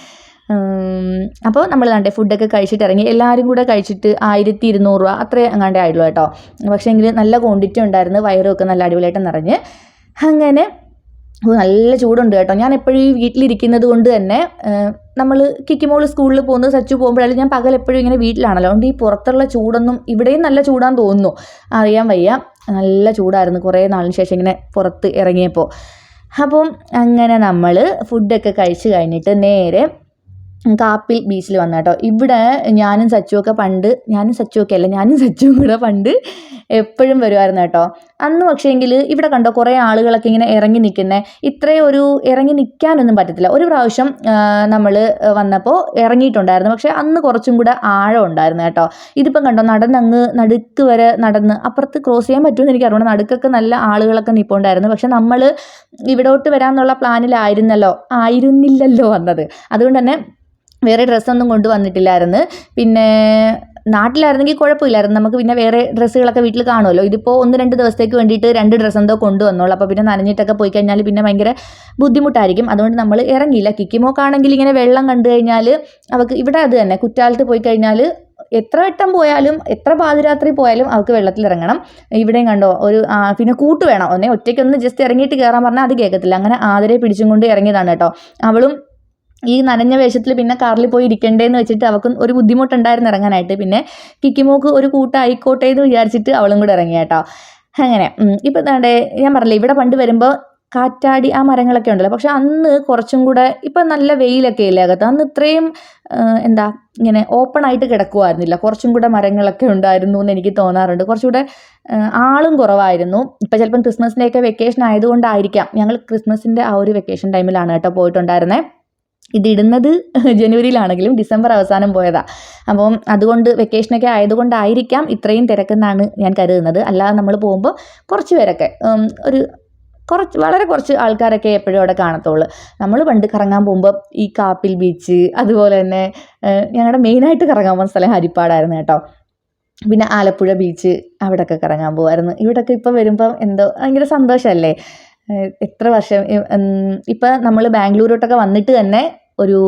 അപ്പോൾ നമ്മൾ കണ്ടേ ഫുഡൊക്കെ കഴിച്ചിട്ട് ഇറങ്ങി. എല്ലാവരും കൂടെ കഴിച്ചിട്ട് ആയിരത്തി ഇരുന്നൂറ് രൂപ അത്രേ അങ്ങാണ്ടേ ആയുള്ളൂ കേട്ടോ. പക്ഷേ എങ്കിൽ നല്ല ക്വാണ്ടിറ്റി ഉണ്ടായിരുന്നു. വയറുമൊക്കെ നല്ല അടിപൊളിയായിട്ട് നിറഞ്ഞ്. അങ്ങനെ നല്ല ചൂടുണ്ട് കേട്ടോ. ഞാൻ എപ്പോഴും ഈ വീട്ടിലിരിക്കുന്നത് കൊണ്ട് തന്നെ നമ്മൾ കിക്കിമോൾ സ്കൂളിൽ പോകുന്നത് സച്ചു പോകുമ്പോഴായാലും ഞാൻ പകൽ എപ്പോഴും ഇങ്ങനെ വീട്ടിലാണല്ലോ. അതുകൊണ്ട് ഈ പുറത്തുള്ള ചൂടൊന്നും ഇവിടെയും നല്ല ചൂടാന്ന് തോന്നുന്നു. അറിയാൻ വയ്യ. നല്ല ചൂടായിരുന്നു കുറേ നാളിന് ശേഷം ഇങ്ങനെ പുറത്ത് ഇറങ്ങിയപ്പോൾ. അപ്പം അങ്ങനെ നമ്മൾ ഫുഡൊക്കെ കഴിച്ച് കഴിഞ്ഞിട്ട് നേരെ കാപ്പിൽ ബീച്ചിൽ വന്നു കേട്ടോ. ഇവിടെ ഞാനും സച്ചുവൊക്കെ പണ്ട് ഞാനും സച്ചുവൊക്കെ അല്ല ഞാനും സച്ചുവും കൂടെ പണ്ട് എപ്പോഴും വരുമായിരുന്നു കേട്ടോ. അന്ന് പക്ഷേങ്കിൽ ഇവിടെ കണ്ടോ കുറേ ആളുകളൊക്കെ ഇങ്ങനെ ഇറങ്ങി നിൽക്കുന്നത് ഇത്രയും ഒരു ഇറങ്ങി നിൽക്കാനൊന്നും പറ്റത്തില്ല. ഒരു പ്രാവശ്യം നമ്മൾ വന്നപ്പോൾ ഇറങ്ങിയിട്ടുണ്ടായിരുന്നു. പക്ഷേ അന്ന് കുറച്ചും കൂടെ ആഴം ഉണ്ടായിരുന്നു കേട്ടോ. ഇതിപ്പം കണ്ടോ നടന്നങ്ങ് നടുക്ക് വരെ നടന്ന് അപ്പുറത്ത് ക്രോസ് ചെയ്യാൻ പറ്റുമെന്ന് എനിക്ക് അറിയണം നടുക്കൊക്കെ നല്ല ആളുകളൊക്കെ നിൽപ്പുണ്ടായിരുന്നു പക്ഷെ നമ്മൾ ഇവിടോട്ട് വരാമെന്നുള്ള പ്ലാനിലായിരുന്നല്ലോ. ആയിരുന്നില്ലല്ലോ വന്നത്. അതുകൊണ്ട് തന്നെ വേറെ ഡ്രസ്സൊന്നും കൊണ്ടുവന്നിട്ടില്ലായിരുന്നു. പിന്നെ നാട്ടിലായിരുന്നെങ്കിൽ കുഴപ്പമില്ലായിരുന്നു. നമുക്ക് പിന്നെ വേറെ ഡ്രസ്സുകളൊക്കെ വീട്ടിൽ കാണുമല്ലോ. ഇതിപ്പോൾ ഒന്ന് രണ്ട് ദിവസത്തേക്ക് വേണ്ടിയിട്ട് രണ്ട് ഡ്രസ്സ് എന്തോ കൊണ്ടുവന്നോളൂ. അപ്പോൾ പിന്നെ നനഞ്ഞിട്ടൊക്കെ പോയി കഴിഞ്ഞാൽ പിന്നെ ഭയങ്കര ബുദ്ധിമുട്ടായിരിക്കും. അതുകൊണ്ട് നമ്മൾ ഇറങ്ങിയില്ല. കിക്കിമോക്കാണെങ്കിൽ ഇങ്ങനെ വെള്ളം കണ്ടു കഴിഞ്ഞാൽ അവൾക്ക് ഇവിടെ അത് തന്നെ കുറ്റാലത്ത് പോയി കഴിഞ്ഞാൽ എത്ര വട്ടം പോയാലും എത്ര പാതിരാത്രി പോയാലും അവൾക്ക് വെള്ളത്തിൽ ഇറങ്ങണം. ഇവിടെയും കണ്ടോ ഒരു പിന്നെ കൂട്ട് വേണം. ഒന്നേ ഒറ്റയ്ക്കൊന്ന് ജസ്റ്റ് ഇറങ്ങിയിട്ട് കയറാൻ പറഞ്ഞാൽ അത് കേൾക്കത്തില്ല അങ്ങനെ ആദരെ പിടിച്ചും കൊണ്ട് ഇറങ്ങിയതാണ് കേട്ടോ. അവളും ഈ നനഞ്ഞ വേഷത്തിൽ പിന്നെ കാറിൽ പോയി ഇരിക്കണ്ടേന്ന് വെച്ചിട്ട് അവൾക്ക് ഒരു ബുദ്ധിമുട്ടുണ്ടായിരുന്നു ഇറങ്ങാനായിട്ട്. പിന്നെ കിക്കിമോക്ക് ഒരു കൂട്ടായിക്കോട്ടെ എന്ന് വിചാരിച്ചിട്ട് അവളും കൂടെ ഇറങ്ങി കേട്ടോ. അങ്ങനെ ഇപ്പം ദാണ്ടേ ഞാൻ പറഞ്ഞില്ലേ ഇവിടെ പണ്ട് വരുമ്പോൾ കാറ്റാടി ആ മരങ്ങളൊക്കെ ഉണ്ടല്ലോ. പക്ഷെ അന്ന് കുറച്ചും കൂടെ ഇപ്പം നല്ല വെയിലൊക്കെ ഇല്ലേ അകത്ത്. അന്ന് ഇത്രയും എന്താ ഇങ്ങനെ ഓപ്പൺ ആയിട്ട് കിടക്കുമായിരുന്നില്ല കുറച്ചും കൂടെ മരങ്ങളൊക്കെ ഉണ്ടായിരുന്നു എന്ന് എനിക്ക് തോന്നാറുണ്ട്. കുറച്ചുകൂടെ ആളും കുറവായിരുന്നു. ഇപ്പം ചിലപ്പം ക്രിസ്മസിന്റെയൊക്കെ വെക്കേഷൻ ആയതുകൊണ്ടായിരിക്കാം. ഞങ്ങൾ ക്രിസ്മസിന്റെ ആ ഒരു വെക്കേഷൻ ടൈമിലാണ് കേട്ടോ പോയിട്ടുണ്ടായിരുന്നത് ഇതിടുന്നത് ജനുവരിയിലാണെങ്കിലും ഡിസംബർ അവസാനം പോയതാ. അപ്പം അതുകൊണ്ട് വെക്കേഷനൊക്കെ ആയതുകൊണ്ടായിരിക്കാം ഇത്രയും തിരക്കെന്നാണ് ഞാൻ കരുതുന്നത്. അല്ലാതെ നമ്മൾ പോകുമ്പോൾ കുറച്ച് പേരൊക്കെ ഒരു കുറച്ച് വളരെ കുറച്ച് ആൾക്കാരൊക്കെ എപ്പോഴും അവിടെ കാണത്തുള്ളൂ. നമ്മൾ പണ്ട് കറങ്ങാൻ പോകുമ്പോൾ ഈ കാപ്പിൽ ബീച്ച് അതുപോലെ തന്നെ ഞങ്ങളുടെ മെയിനായിട്ട് കറങ്ങാൻ പോകുന്ന സ്ഥലം ഹരിപ്പാടായിരുന്നു കേട്ടോ. പിന്നെ ആലപ്പുഴ ബീച്ച് അവിടെയൊക്കെ കറങ്ങാൻ പോകുമായിരുന്നു ഇവിടെയൊക്കെ ഇപ്പോൾ വരുമ്പം എന്തോ ഭയങ്കര സന്തോഷമല്ലേ? എത്ര വർഷം? ഇപ്പം നമ്മൾ ബാംഗ്ലൂരോട്ടൊക്കെ വന്നിട്ട് തന്നെ ഒരു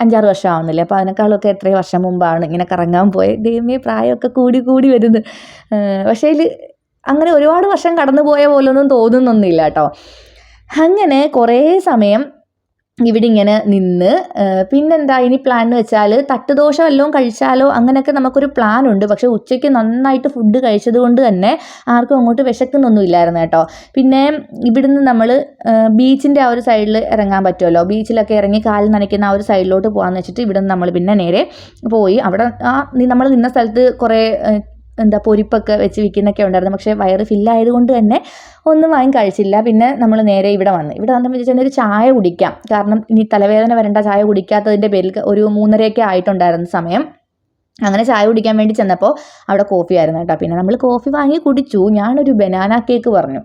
അഞ്ചാറ് വർഷം ആവുന്നില്ലേ? അപ്പോൾ അതിനേക്കാളൊക്കെ എത്രയോ വർഷം മുമ്പാണ് ഇങ്ങനെ കറങ്ങാൻ പോയത് ദൈവമേ പ്രായമൊക്കെ കൂടി കൂടി വരുന്നത് പക്ഷേ ഇതിൽ അങ്ങനെ ഒരുപാട് വർഷം കടന്നു പോയ പോലൊന്നും തോന്നുന്നൊന്നുമില്ല കേട്ടോ. അങ്ങനെ കുറേ സമയം ഇവിടെ ഇങ്ങനെ നിന്ന് പിന്നെന്താ ഇനി പ്ലാൻ എന്ന് വെച്ചാൽ തട്ടുദോശ വല്ലതും കഴിച്ചാലോ അങ്ങനെയൊക്കെ നമുക്കൊരു പ്ലാൻ ഉണ്ട്. പക്ഷേ ഉച്ചയ്ക്ക് നന്നായിട്ട് ഫുഡ് കഴിച്ചത് കൊണ്ട് തന്നെ ആർക്കും അങ്ങോട്ട് വിശക്കുന്നൊന്നും ഇല്ലായിരുന്നു കേട്ടോ. പിന്നെ ഇവിടുന്ന് നമ്മൾ ബീച്ചിന്റെ ആ ഒരു സൈഡിൽ ഇറങ്ങാൻ പറ്റുമല്ലോ. ബീച്ചിലൊക്കെ ഇറങ്ങി കാൽ നനയ്ക്കുന്ന ആ ഒരു സൈഡിലോട്ട് പോകാമെന്ന് വെച്ചിട്ട് ഇവിടുന്ന് നമ്മൾ പിന്നെ നേരെ പോയി. അവിടെ ആ നമ്മൾ നിന്ന സ്ഥലത്ത് കുറേ എന്താ പൊരിപ്പൊക്കെ വെച്ച് വിൽക്കുന്നൊക്കെ ഉണ്ടായിരുന്നു. പക്ഷേ വയറ് ഫില്ലായത് കൊണ്ട് തന്നെ ഒന്നും വാങ്ങി കഴിച്ചില്ല. പിന്നെ നമ്മൾ നേരെ ഇവിടെ വന്ന്. ഇവിടെ വന്നപ്പോൾ വെച്ചാൽ ഒരു ചായ കുടിക്കാം. കാരണം ഇനി തലവേദന വരേണ്ട ചായ കുടിക്കാത്തതിന്റെ പേരിൽ ഒരു മൂന്നരയൊക്കെ ആയിട്ടുണ്ടായിരുന്ന സമയം. അങ്ങനെ ചായ കുടിക്കാൻ വേണ്ടി ചെന്നപ്പോൾ അവിടെ കോഫി ആയിരുന്നു കേട്ടോ. പിന്നെ നമ്മൾ കോഫി വാങ്ങി കുടിച്ചു. ഞാനൊരു ബനാന കേക്ക് പറഞ്ഞു.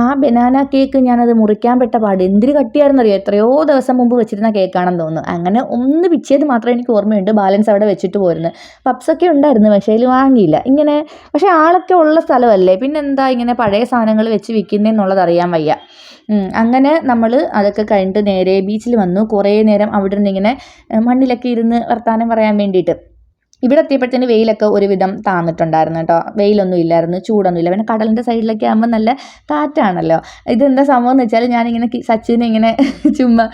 ആ ബനാന കേക്ക് ഞാനത് മുറിക്കാൻ പെട്ട പാട് എന്തിന് കട്ടിയായിരുന്നറിയോ എത്രയോ ദിവസം മുമ്പ് വെച്ചിരുന്ന കേക്കാണെന്ന് തോന്നുന്നു. അങ്ങനെ ഒന്ന് പിച്ചിയത് മാത്രമേ എനിക്ക് ഓർമ്മയുണ്ട്. ബാലൻസ് അവിടെ വെച്ചിട്ട് പോരുന്നു. പപ്സൊക്കെ ഉണ്ടായിരുന്നു പക്ഷേ അതിൽ വാങ്ങിയില്ല. ഇങ്ങനെ പക്ഷേ ആളൊക്കെ ഉള്ള സ്ഥലമല്ലേ? പിന്നെ എന്താ ഇങ്ങനെ പഴയ സാധനങ്ങൾ വെച്ച് വിൽക്കുന്നതെന്നുള്ളത് അറിയാൻ വയ്യ. അങ്ങനെ നമ്മൾ അതൊക്കെ കഴിഞ്ഞിട്ട് നേരെ ബീച്ചിൽ വന്നു. കുറേ നേരം അവിടെ നിന്ന് ഇങ്ങനെ മണ്ണിലൊക്കെ ഇരുന്ന് വർത്താനം പറയാൻ വേണ്ടിയിട്ട്. ഇവിടെ എത്തിയപ്പോഴത്തേന് വെയിലൊക്കെ ഒരുവിധം താന്നിട്ടുണ്ടായിരുന്നു കേട്ടോ. വെയിലൊന്നും ഇല്ലായിരുന്നു ചൂടൊന്നും ഇല്ല പിന്നെ കടലിന്റെ സൈഡിലൊക്കെ ആകുമ്പോൾ നല്ല കാറ്റാണല്ലോ. ഇതെന്താ സംഭവം എന്ന് വെച്ചാൽ ഞാനിങ്ങനെ സച്ചിനെ ഇങ്ങനെ ചുമ്മാ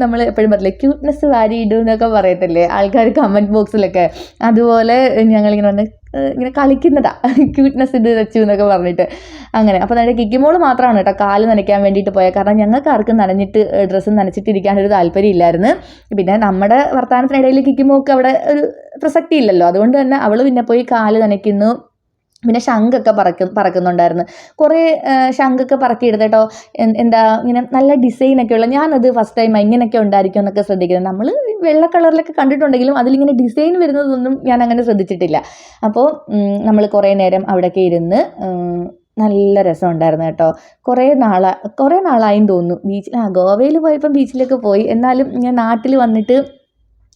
നമ്മൾ എപ്പോഴും പറയില്ലേ ക്യൂട്ട്നെസ് വാരി ഇടും എന്നൊക്കെ പറയത്തില്ലേ ആൾക്കാർ കമന്റ് ബോക്സിലൊക്കെ അതുപോലെ ഞങ്ങളിങ്ങനെ വന്ന് ഇങ്ങനെ കളിക്കുന്നതാ. ക്യൂട്ട്നെസ് ഇത് വെച്ചു എന്നൊക്കെ പറഞ്ഞിട്ട്. അങ്ങനെ. അപ്പോൾ നല്ല കിക്കിമോൾ മാത്രമാണ് കേട്ടോ കാൽ നനയ്ക്കാൻ വേണ്ടിയിട്ട് പോയത് കാരണം ഞങ്ങൾക്ക് ആർക്കും നനഞ്ഞിട്ട് ഡ്രസ്സ് നനച്ചിട്ട് ഇരിക്കാനൊരു താല്പര്യം ഇല്ലായിരുന്നു. പിന്നെ നമ്മുടെ വർത്തമാനത്തിനിടയിൽ കിക്കിമോക്ക് അവിടെ ഒരു പ്രസക്തി ഇല്ലല്ലോ. അതുകൊണ്ട് തന്നെ അവൾ പിന്നെ പോയി കാൽ നനയ്ക്കുന്നു. പിന്നെ ശംഖൊക്കെ പറക്കും പറക്കുന്നുണ്ടായിരുന്നു. കുറേ ശംഖൊക്കെ എൻ- എന്താ ഇങ്ങനെ നല്ല ഡിസൈനൊക്കെ ഉള്ള ഞാനത് ഫസ്റ്റ് ടൈം ഇങ്ങനെയൊക്കെ ഉണ്ടായിരിക്കും എന്നൊക്കെ ശ്രദ്ധിക്കുന്നത്. നമ്മൾ വെള്ള കളറിലൊക്കെ കണ്ടിട്ടുണ്ടെങ്കിലും അതിലിങ്ങനെ ഡിസൈൻ വരുന്നതൊന്നും ഞാൻ അങ്ങനെ ശ്രദ്ധിച്ചിട്ടില്ല. അപ്പോൾ നമ്മൾ കുറേ നേരം അവിടെയൊക്കെ ഇരുന്ന് നല്ല രസമുണ്ടായിരുന്നു കേട്ടോ. കുറേ നാളാ കുറേ നാളായും തോന്നുന്നു. ബീച്ചിൽ ആ ഗോവയിൽ പോയപ്പോൾ ബീച്ചിലൊക്കെ പോയി. എന്നാലും ഞാൻ നാട്ടിൽ വന്നിട്ട്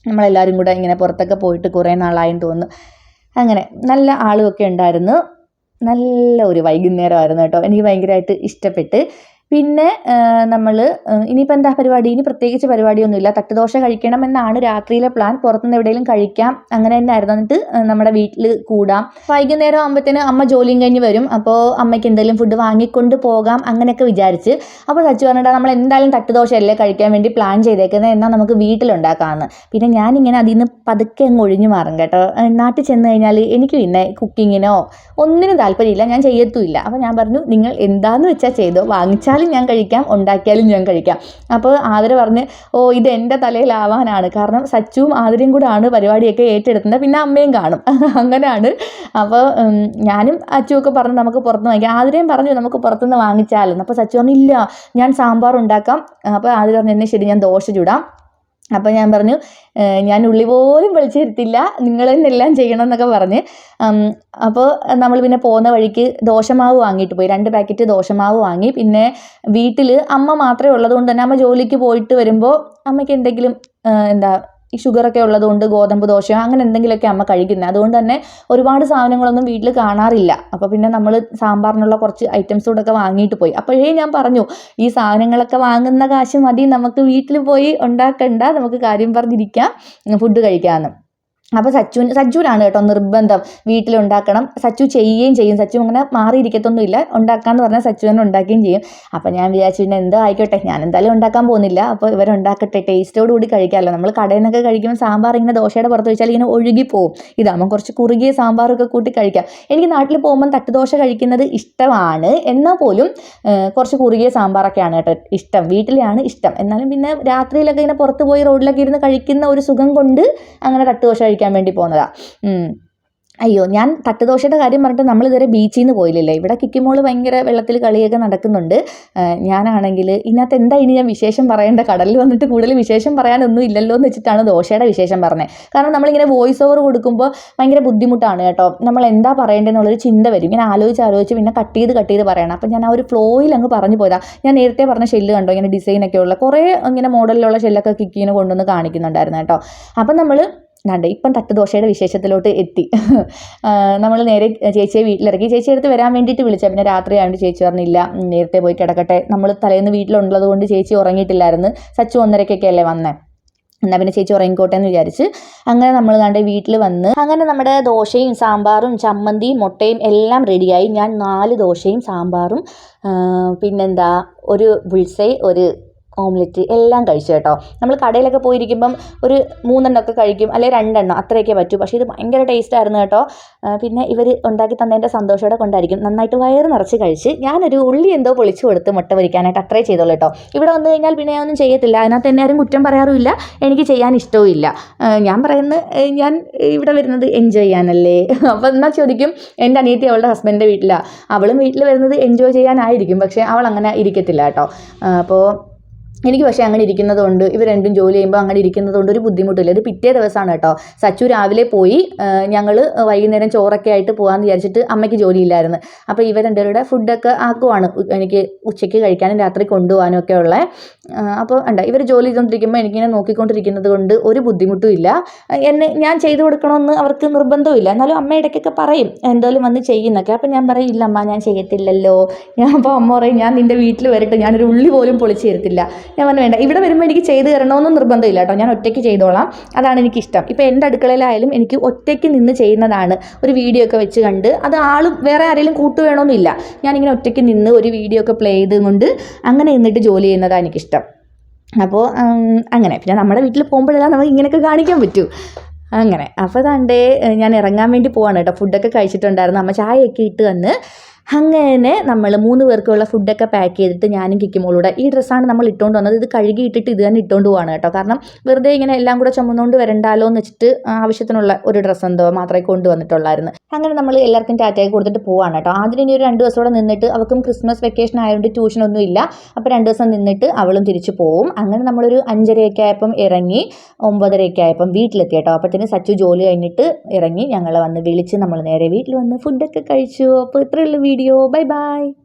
നമ്മളെല്ലാവരും കൂടെ ഇങ്ങനെ പുറത്തൊക്കെ പോയിട്ട് കുറേ നാളായും തോന്നുന്നു. അങ്ങനെ നല്ല ആളുമൊക്കെ ഉണ്ടായിരുന്നു. നല്ല ഒരു വൈകുന്നേരമായിരുന്നു കേട്ടോ. എനിക്ക് ഭയങ്കരമായിട്ട് ഇഷ്ടപ്പെട്ട് പിന്നെ നമ്മൾ ഇനിയിപ്പോൾ എന്താ പരിപാടി? ഇനി പ്രത്യേകിച്ച് പരിപാടിയൊന്നുമില്ല. തട്ടുദോശ കഴിക്കണം എന്നാണ് രാത്രിയിലെ പ്ലാൻ. പുറത്തുനിന്ന് എവിടെയെങ്കിലും കഴിക്കാം. അങ്ങനെ തന്നെ ആയിരുന്നു. എന്നിട്ട് നമ്മുടെ വീട്ടിൽ കൂടാം. വൈകുന്നേരം ആകുമ്പോഴത്തേന് അമ്മ ജോലിയും കഴിഞ്ഞ് വരും. അപ്പോൾ അമ്മയ്ക്ക് എന്തെങ്കിലും ഫുഡ് വാങ്ങിക്കൊണ്ട് പോകാം. അങ്ങനെയൊക്കെ വിചാരിച്ച്. അപ്പോൾ സച്ചു പറഞ്ഞിട്ട് നമ്മൾ എന്തായാലും തട്ടുദോശയല്ലേ കഴിക്കാൻ വേണ്ടി പ്ലാൻ ചെയ്തേക്കുന്നത് എന്നാൽ നമുക്ക് വീട്ടിലുണ്ടാക്കാമെന്ന് പിന്നെ ഞാനിങ്ങനെ അതിൽ നിന്ന് പതുക്കെ അങ്ങ് ഒഴിഞ്ഞു മാറും കേട്ടോ. നാട്ടിൽ ചെന്ന് കഴിഞ്ഞാൽ എനിക്ക് പിന്നെ കുക്കിങ്ങിനോ ഒന്നിനും താല്പര്യമില്ല. ഞാൻ ചെയ്യത്തുമില്ല. അപ്പോൾ ഞാൻ പറഞ്ഞു നിങ്ങൾ എന്താന്ന് വെച്ചാൽ ചെയ്തോ? വാങ്ങിച്ചാലും ഞാൻ കഴിക്കാം ഉണ്ടാക്കിയാലും ഞാൻ കഴിക്കാം. അപ്പോൾ ആതിര പറഞ്ഞ് ഓ ഇത് എന്റെ തലയിലാവാനാണ്. കാരണം സച്ചുവും ആതിരയും കൂടെ ആണ് പരിപാടിയൊക്കെ ഏറ്റെടുക്കുന്നത് പിന്നെ അമ്മയും കാണും. അങ്ങനെയാണ്. അപ്പോൾ ഞാനും അച്ചുവൊക്കെ പറഞ്ഞു നമുക്ക് പുറത്തുനിന്ന് വാങ്ങിക്കാം. ആതിരയും പറഞ്ഞു നമുക്ക് പുറത്തുനിന്ന് വാങ്ങിച്ചാലെന്ന് അപ്പോൾ സച്ചു പറഞ്ഞു ഇല്ല ഞാൻ സാമ്പാർ ഉണ്ടാക്കാം അപ്പോൾ ആതിര പറഞ്ഞു എന്നെ ശരി ഞാൻ ദോശ ചുടാം. അപ്പോൾ ഞാൻ പറഞ്ഞു ഞാൻ ഉള്ളി പോലും വിളിച്ചിരുത്തില്ല നിങ്ങൾ തന്നെ എല്ലാം ചെയ്യണം എന്നൊക്കെ പറഞ്ഞ് അപ്പോൾ നമ്മൾ പിന്നെ പോകുന്ന വഴിക്ക് ദോശമാവ് വാങ്ങിയിട്ട് പോയി രണ്ട് പാക്കറ്റ് ദോശമാവ് വാങ്ങി. പിന്നെ വീട്ടിൽ അമ്മ മാത്രമേ ഉള്ളതുകൊണ്ട് തന്നെ അമ്മ ജോലിക്ക് പോയിട്ട് വരുമ്പോൾ അമ്മയ്ക്ക് എന്തെങ്കിലും എന്താ ഈ ഷുഗറൊക്കെ ഉള്ളതുകൊണ്ട് ഗോതമ്പ് ദോശയോ അങ്ങനെ എന്തെങ്കിലുമൊക്കെ അമ്മ കഴിക്കുന്നത് അതുകൊണ്ട് തന്നെ ഒരുപാട് സാധനങ്ങളൊന്നും വീട്ടിൽ കാണാറില്ല. അപ്പോൾ പിന്നെ നമ്മൾ സാമ്പാറിനുള്ള കുറച്ച് ഐറ്റംസ് കൂടെ ഒക്കെ വാങ്ങിയിട്ട് പോയി. അപ്പോഴേ ഞാൻ പറഞ്ഞു ഈ സാധനങ്ങളൊക്കെ വാങ്ങുന്ന കാശ് മതി നമുക്ക് വീട്ടിൽ പോയി ഉണ്ടാക്കണ്ട നമുക്ക് കാര്യം പറഞ്ഞിരിക്കാം ഫുഡ് കഴിക്കാമെന്ന് അപ്പോൾ സച്ചു സച്ചുവിനാണ് കേട്ടോ നിർബന്ധം വീട്ടിലുണ്ടാക്കണം. സച്ചു ചെയ്യുകയും ചെയ്യും. സച്ചു അങ്ങനെ മാറിയിരിക്കത്തൊന്നുമില്ല. ഉണ്ടാക്കാമെന്ന് പറഞ്ഞാൽ സച്ചു തന്നെ ഉണ്ടാക്കുകയും ചെയ്യും. അപ്പോൾ ഞാൻ വിചാരിച്ചു പിന്നെ എന്തോ ആയിക്കോട്ടെ. ഞാൻ എന്തായാലും ഉണ്ടാക്കാൻ പോകുന്നില്ല. അപ്പോൾ ഇവരുണ്ടാക്കട്ടെ ടേസ്റ്റോട് കൂടി കഴിക്കാമല്ലോ. നമ്മൾ കടയിൽ നിന്നൊക്കെ കഴിക്കുമ്പോൾ സാമ്പാർ ഇങ്ങനെ ദോശയുടെ പുറത്ത് വെച്ചാൽ ഇങ്ങനെ ഒഴുകി പോകും ഇതാകുമ്പോൾ കുറച്ച് കുറുകിയ സാമ്പാറൊക്കെ കൂട്ടി കഴിക്കാം. എനിക്ക് നാട്ടിൽ പോകുമ്പോൾ തട്ടുദോശ കഴിക്കുന്നത് ഇഷ്ടമാണ്. എന്നാൽ പോലും കുറച്ച് കുറുകിയ സാമ്പാറൊക്കെയാണ് കേട്ടോ ഇഷ്ടം. വീട്ടിലാണ് ഇഷ്ടം. എന്നാലും പിന്നെ രാത്രിയിലൊക്കെ ഇങ്ങനെ പുറത്ത് പോയി റോഡിലൊക്കെ ഇരുന്ന് കഴിക്കുന്ന ഒരു സുഖം കൊണ്ട് അങ്ങനെ തട്ടുദോശ കഴിക്കാൻ വേണ്ടി പോകുന്നതാണ് അയ്യോ ഞാൻ തട്ടുദോശയുടെ കാര്യം പറഞ്ഞിട്ട് നമ്മൾ ഇതുവരെ ബീച്ചിൽ നിന്ന് പോയില്ലല്ലേ ഇവിടെ കിക്കിമോൾ ഭയങ്കര വെള്ളത്തിൽ കളിയൊക്കെ നടക്കുന്നുണ്ട്. ഞാനാണെങ്കിൽ ഇതിനകത്ത് എന്താ ഇനി ഞാൻ വിശേഷം പറയേണ്ട? കടലിൽ വന്നിട്ട് കൂടുതൽ വിശേഷം പറയാനൊന്നും ഇല്ലല്ലോ എന്ന് വെച്ചിട്ടാണ് ദോശയുടെ വിശേഷം പറഞ്ഞത് കാരണം നമ്മളിങ്ങനെ വോയിസ് ഓവർ കൊടുക്കുമ്പോൾ ഭയങ്കര ബുദ്ധിമുട്ടാണ് കേട്ടോ. നമ്മൾ എന്താ പറയേണ്ടതെന്നുള്ളൊരു ചിന്ത വരും. ഇങ്ങനെ ആലോചിച്ച് ആലോചിച്ച് പിന്നെ കട്ട് ചെയ്ത് കട്ട് ചെയ്ത് പറയണം. അപ്പം ഞാൻ ആ ഒരു ഫ്ലോയിൽ അങ്ങ് പറഞ്ഞു പോയതാ. ഞാൻ നേരത്തെ പറഞ്ഞ ഷെല്ല് കണ്ടോ? ഇങ്ങനെ ഡിസൈനൊക്കെ ഉള്ള കുറേ ഇങ്ങനെ മോഡലിലുള്ള ഷെല്ലൊക്കെ കിക്കിനെ കൊണ്ടുവന്ന് കാണിക്കുന്നുണ്ടായിരുന്നു കേട്ടോ. അപ്പം നമ്മൾ കണ്ടേ ഇപ്പം തട്ടുദോശയുടെ വിശേഷത്തിലോട്ട് എത്തി. നമ്മൾ നേരെ ചേച്ചിയെ വീട്ടിലിറക്കി ചേച്ചി എടുത്ത് വരാൻ വേണ്ടിയിട്ട് വിളിച്ച. പിന്നെ രാത്രി ആയതുകൊണ്ട് ചേച്ചി പറഞ്ഞില്ല നേരത്തെ പോയി കിടക്കട്ടെ. നമ്മൾ തലേന്ന് വീട്ടിലുള്ളത് കൊണ്ട് ചേച്ചി ഉറങ്ങിയിട്ടില്ലായിരുന്നു. സച്ചു ഒന്നരക്കൊക്കെ അല്ലേ വന്നേ. എന്നാൽ പിന്നെ ചേച്ചി ഉറങ്ങിക്കോട്ടെ എന്ന് വിചാരിച്ച് അങ്ങനെ നമ്മൾ കണ്ട് വീട്ടിൽ വന്ന് അങ്ങനെ നമ്മുടെ ദോശയും സാമ്പാറും ചമ്മന്തിയും മുട്ടയും എല്ലാം റെഡിയായി. ഞാൻ നാല് ദോശയും സാമ്പാറും പിന്നെന്താ ഒരു ബുൾസൈ ഒരു ഓംലെറ്റ് എല്ലാം കഴിച്ചു കേട്ടോ. നമ്മൾ കടയിലൊക്കെ പോയിരിക്കുമ്പം ഒരു മൂന്നെണ്ണമൊക്കെ കഴിക്കും അല്ലെങ്കിൽ രണ്ടെണ്ണം അത്രയൊക്കെ പറ്റൂ. പക്ഷേ ഇത് ഭയങ്കര ടേസ്റ്റായിരുന്നു കേട്ടോ. പിന്നെ ഇവർ ഉണ്ടാക്കി തന്നതിന്റെ സന്തോഷത്തോടെ കൊണ്ടായിരിക്കും. നന്നായിട്ട് വയറ് നിറച്ച് കഴിച്ച് ഞാനൊരു ഉള്ളി എന്തോ പൊളിച്ചു കൊടുത്ത് മുട്ട പൊരിക്കാനായിട്ട് അത്രേ ചെയ്തോളൂ കേട്ടോ. ഇവിടെ വന്നു കഴിഞ്ഞാൽ പിന്നെ ഞാനൊന്നും ചെയ്യത്തില്ല. അതിനകത്ത് എന്നെ ആരും കുറ്റം പറയാറുമില്ല. എനിക്ക് ചെയ്യാൻ ഇഷ്ടവും ഞാൻ പറയുന്നത് ഞാൻ ഇവിടെ വരുന്നത് എൻജോയ് ചെയ്യാനല്ലേ? അപ്പോൾ എന്നാൽ ചോദിക്കും? എന്റെ അനിയത്തി അവളുടെ ഹസ്ബൻഡിന്റെ വീട്ടിലാണ് അവളും വീട്ടിൽ വരുന്നത് എൻജോയ് ചെയ്യാനായിരിക്കും. പക്ഷേ അവൾ അങ്ങനെ ഇരിക്കത്തില്ല കേട്ടോ. അപ്പോൾ എനിക്ക് പക്ഷേ അങ്ങനെ ഇരിക്കുന്നത് കൊണ്ട് ഇവർ രണ്ടും ജോലി ചെയ്യുമ്പോൾ അങ്ങനെ ഇരിക്കുന്നത് കൊണ്ട് ഒരു ബുദ്ധിമുട്ടില്ല. ഇത് പിറ്റേ ദിവസമാണ് കേട്ടോ. സച്ചു രാവിലെ പോയി ഞങ്ങൾ വൈകുന്നേരം ചോറൊക്കെ ആയിട്ട് പോകാമെന്ന് വിചാരിച്ചിട്ട് അമ്മയ്ക്ക് ജോലിയില്ലായിരുന്നു. അപ്പോൾ ഇവർ രണ്ടുപേരുടെ ഫുഡൊക്കെ ആക്കുവാണ്. എനിക്ക് ഉച്ചയ്ക്ക് കഴിക്കാനും രാത്രി കൊണ്ടുപോകാനും ഒക്കെ ഉള്ളത് അപ്പോൾ ഉണ്ട് ഇവർ ജോലി ചെയ്തുകൊണ്ടിരിക്കുമ്പോൾ എനിക്കിങ്ങനെ നോക്കിക്കൊണ്ടിരിക്കുന്നത് കൊണ്ട് ഒരു ബുദ്ധിമുട്ടും ഇല്ല. എന്നെ ഞാൻ ചെയ്തു കൊടുക്കണമെന്ന് അവർക്ക് നിർബന്ധമില്ല എന്നാലും അമ്മ ഇടയ്ക്കൊക്കെ പറയും എന്തായാലും വന്ന് ചെയ്യുന്നൊക്കെ. അപ്പം ഞാൻ പറയും ഇല്ല അമ്മ ഞാൻ ചെയ്യത്തില്ലല്ലോ. ഞാൻ അപ്പോൾ അമ്മ പറയും ഞാൻ നിന്റെ വീട്ടിൽ വരട്ടെ. ഞാനൊരു ഉള്ളി പോലും പൊളിച്ചു തരത്തില്ല. ഞാൻ പറഞ്ഞു വേണ്ട ഇവിടെ വരുമ്പോൾ എനിക്ക് ചെയ്ത് തരണമെന്നും നിർബന്ധമില്ല കേട്ടോ ഞാൻ ഒറ്റയ്ക്ക് ചെയ്തോളാം. അതാണ് എനിക്കിഷ്ടം. ഇപ്പോൾ എന്റെ അടുക്കളയിലായാലും എനിക്ക് ഒറ്റയ്ക്ക് നിന്ന് ചെയ്യുന്നതാണ് ഒരു വീഡിയോ ഒക്കെ വെച്ച് കണ്ട് അത് ആളും വേറെ ആരെങ്കിലും കൂട്ടു വേണമെന്നില്ല ഞാനിങ്ങനെ ഒറ്റയ്ക്ക് നിന്ന് ഒരു വീഡിയോ ഒക്കെ പ്ലേ ചെയ്തുകൊണ്ട് അങ്ങനെ നിന്നിട്ട് ജോലി ചെയ്യുന്നതാണ് എനിക്കിഷ്ടം. അപ്പോൾ അങ്ങനെ. പിന്നെ നമ്മുടെ വീട്ടിൽ പോകുമ്പോഴെല്ലാം നമുക്ക് ഇങ്ങനെയൊക്കെ കാണിക്കാൻ പറ്റൂ. അങ്ങനെ. അപ്പോൾ തണ്ടേ ഞാൻ ഇറങ്ങാൻ വേണ്ടി പോവാണ് കേട്ടോ ഫുഡൊക്കെ കഴിച്ചിട്ടുണ്ടായിരുന്നു. അമ്മ ചായയൊക്കെ ഇട്ട് വന്ന് അങ്ങനെ നമ്മൾ മൂന്ന് പേർക്കുള്ള ഫുഡൊക്കെ പാക്ക് ചെയ്തിട്ട് ഞാനും കിക്കുമോളൂടെ ഈ ഡ്രസ്സാണ് നമ്മൾ ഇട്ടുകൊണ്ട് വന്നത്. ഇത് കഴുകി ഇട്ടിട്ട് ഇത് തന്നെ ഇട്ടുകൊണ്ട് പോവാണ് കേട്ടോ. കാരണം വെറുതെ ഇങ്ങനെ എല്ലാം കൂടെ ചുമന്നുകൊണ്ട് വരണ്ടാലോ എന്ന് വെച്ചിട്ട് ആവശ്യത്തിനുള്ള ഒരു ഡ്രസ്സ് എന്തോ മാത്രമേ കൊണ്ടുവന്നിട്ടുള്ളായിരുന്നു അങ്ങനെ നമ്മൾ എല്ലാവർക്കും ടാറ്റയൊക്കെ കൊടുത്തിട്ട് പോവാണ് കേട്ടോ. ആദ്യം ഇനി ഒരു രണ്ട് ദിവസം കൂടെ നിന്നിട്ട് അവർക്കും ക്രിസ്മസ് വെക്കേഷൻ ആയതുകൊണ്ട് ട്യൂഷനൊന്നും ഇല്ല. അപ്പോൾ രണ്ട് ദിവസം നിന്നിട്ട് അവളും തിരിച്ചു പോവും. അങ്ങനെ നമ്മളൊരു അഞ്ചരയൊക്കെ ആയപ്പം ഇറങ്ങി ഒമ്പതരയൊക്കെ ആയപ്പം വീട്ടിലെത്തി കേട്ടോ. അപ്പോഴത്തേന് സച്ചു ജോലി കഴിഞ്ഞിട്ട് ഇറങ്ങി ഞങ്ങൾ വന്ന് വിളിച്ച് നമ്മൾ നേരെ വീട്ടിൽ വന്ന് ഫുഡൊക്കെ കഴിച്ചു. അപ്പോൾ ഇത്രയുള്ള വീഡിയോ ബൈ ബൈ